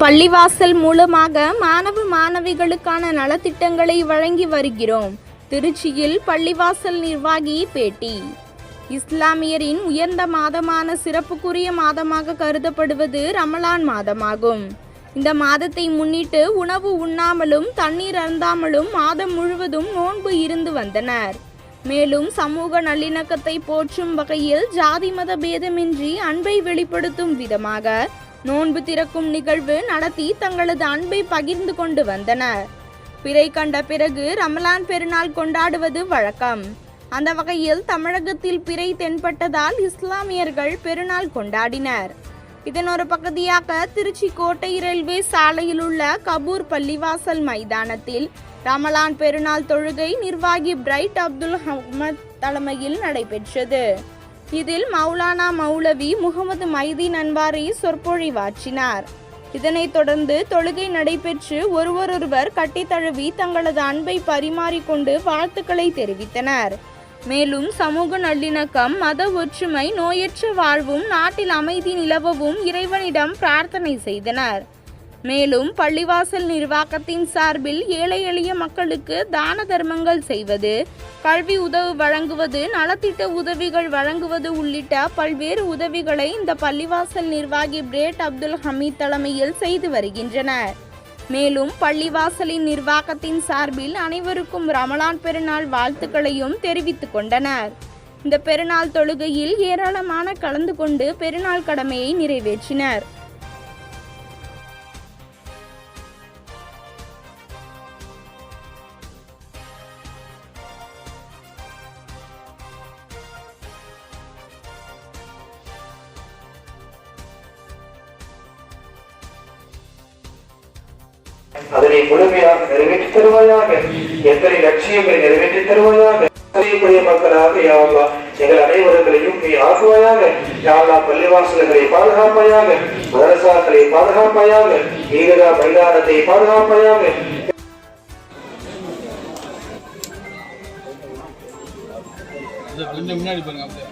பள்ளிவாசல் மூலமாக மாணவ மாணவிகளுக்கான நலத்திட்டங்களை வழங்கி வருகிறோம். திருச்சியில் பள்ளிவாசல் நிர்வாகி பேட்டி. இஸ்லாமியரின் உயர்ந்த மாதமான சிறப்புக்குரிய மாதமாக கருதப்படுவது ரமலான் மாதமாகும். இந்த மாதத்தை முன்னிட்டு உணவு உண்ணாமலும் தண்ணீர் அருந்தாமலும் மாதம் முழுவதும் நோன்பு இருந்து வந்தனர். மேலும் சமூக நல்லிணக்கத்தை போற்றும் வகையில் ஜாதி மத பேதமின்றி அன்பை வெளிப்படுத்தும் விதமாக நோன்பு திறக்கும் நிகழ்வு நடத்தி தங்களது அன்பை பகிர்ந்து கொண்டு வந்தனர். பிறை கண்ட பிறகு ரமலான் பெருநாள் கொண்டாடுவது வழக்கம். அந்த வகையில் தமிழகத்தில் பிறை தென்பட்டதால் இஸ்லாமியர்கள் பெருநாள் கொண்டாடினர். இதன் ஒரு பகுதியாக திருச்சி கோட்டை ரயில்வே சாலையில் உள்ள கபூர் பள்ளிவாசல் மைதானத்தில் ரமலான் பெருநாள் தொழுகை நிர்வாகி பிரைட் அப்துல் அஹ்மத் தலைமையில் நடைபெற்றது. இதில் மௌலானா மௌலவி முகமது மைதீன் அன்பாரி சொற்பொழிவாற்றினார். இதனைத் தொடர்ந்து தொழுகை நடைபெற்று ஒருவரொருவர் கட்டித்தழுவி தங்களது அன்பை பரிமாறிக்கொண்டு வாழ்த்துக்களை தெரிவித்தனர். மேலும் சமூக நல்லிணக்கம் மத ஒற்றுமை நோயற்ற வாழ்வும் நாட்டில் அமைதி நிலவவும் இறைவனிடம் பிரார்த்தனை செய்தனர். மேலும் பள்ளிவாசல் நிர்வாகத்தின் சார்பில் ஏழை எளிய மக்களுக்கு தான தர்மங்கள் செய்வது கல்வி உதவு வழங்குவது நலத்திட்ட உதவிகள் வழங்குவது உள்ளிட்ட பல்வேறு உதவிகளை இந்த பள்ளிவாசல் நிர்வாகி பிரேட் அப்துல் ஹமீத் தலைமையில் செய்து வருகின்றனர். மேலும் பள்ளிவாசலின் நிர்வாகத்தின் சார்பில் அனைவருக்கும் ரமலான் பெருநாள் வாழ்த்துக்களையும் தெரிவித்துக் கொண்டனர். இந்த பெருநாள் தொழுகையில் ஏராளமான கலந்து கொண்டு பெருநாள் கடமையை நிறைவேற்றினர். அதனை முழுமையாக நிறைவேற்றி தருவாயாக. எத்தனை லட்சியங்களை நிறைவேற்றி தருவாயாக. செய்யக்கூடிய மக்களாக யாவா எங்கள் அனைவர்களையும் நீ ஆக்குவாயாக. யாவா பள்ளிவாசல்களை பாதுகாப்பாயாக. மதரசாக்களை பாதுகாப்பாயாக. ஈகரா மைதானத்தை பாதுகாப்பாயாக. கொஞ்சம் முன்னாடி பாருங்க அப்படியே.